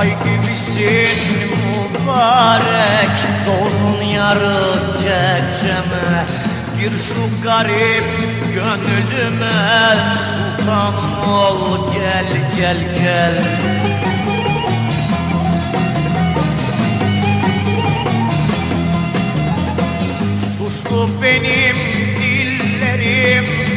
Ay gibisin mübarek Doğdun yarı geceme. Gir şu garip gönlüme Sultanım ol gel gel gel. Sustu benim dillerim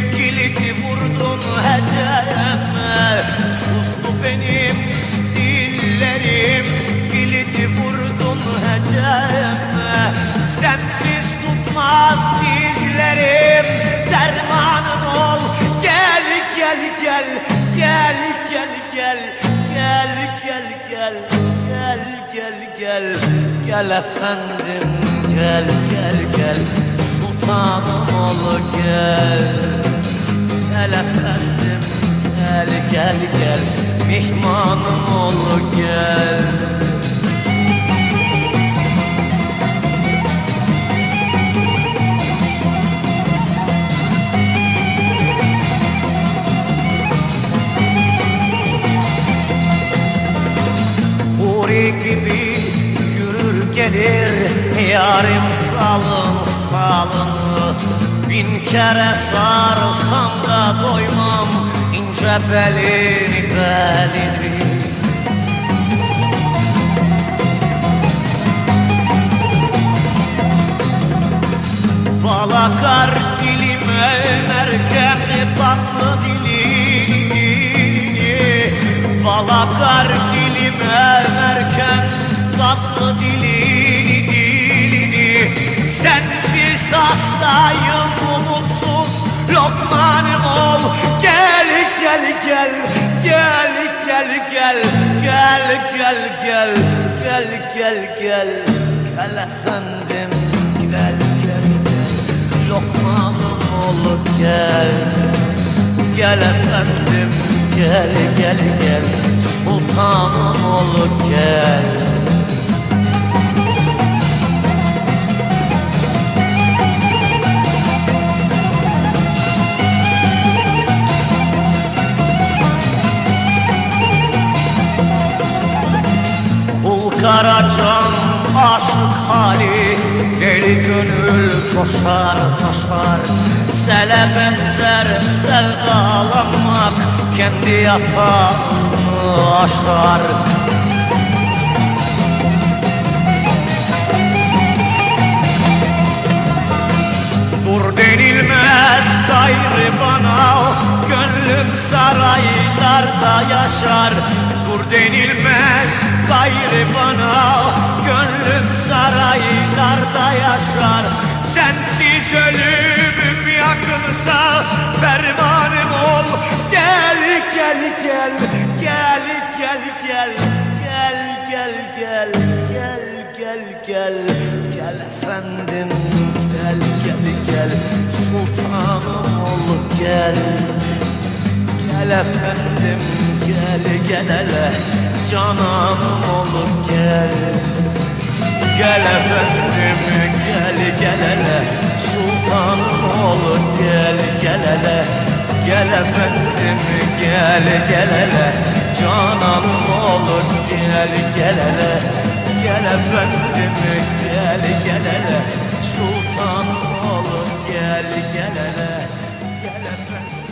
Sensiz tutmaz dizlerim. Dermanım ol. Gel gel gel. Gel gel gel. Gel gel gel. Gel gel gel. Gel efendim. Gel gel gel. Sultanım ol gel. Gel efendim. Gel gel gel. Mihmanım ol gel gelir Yarim salın salın. Bin kere sarsam da doymam ince belini belini. Bal akar dilime merkem tatlı dilini Bal akar dilime tatlı dilini dilini. Sensiz hastayım umutsuz. Lokmanım ol. Gel gel gel. Gel gel gel. Gel gel gel. Gel gel gel. Gel efendim. Gel gel gel. Lokmanım ol. Gel. Gel efendim. Gel gel gel. Sultanım ol. Gel karacan aşık hali Deli gönül coşar taşar. Sele benzer sevdalanmak Kendi yatağını aşar. Dur denilmez gayrı bana Gönlüm saraylarda yaşar Dur denilmez gayrı bana Gönlüm saraylarda yaşar Sensiz ölümüm yakınsa Fermanım ol Gel gel gel Gel gel gel Gel gel gel Gel gel gel Gel efendim Gel gel gel Sultanım ol gel Gel efendim gel hele Cananım ol gel. Gel efendim gel gel hele Sultanım ol gel gel hele Gel efendim gel gel hele Cananım ol gel gel hele Gel efendim gel gel hele Sultanım ol gel gel hele Gel efendim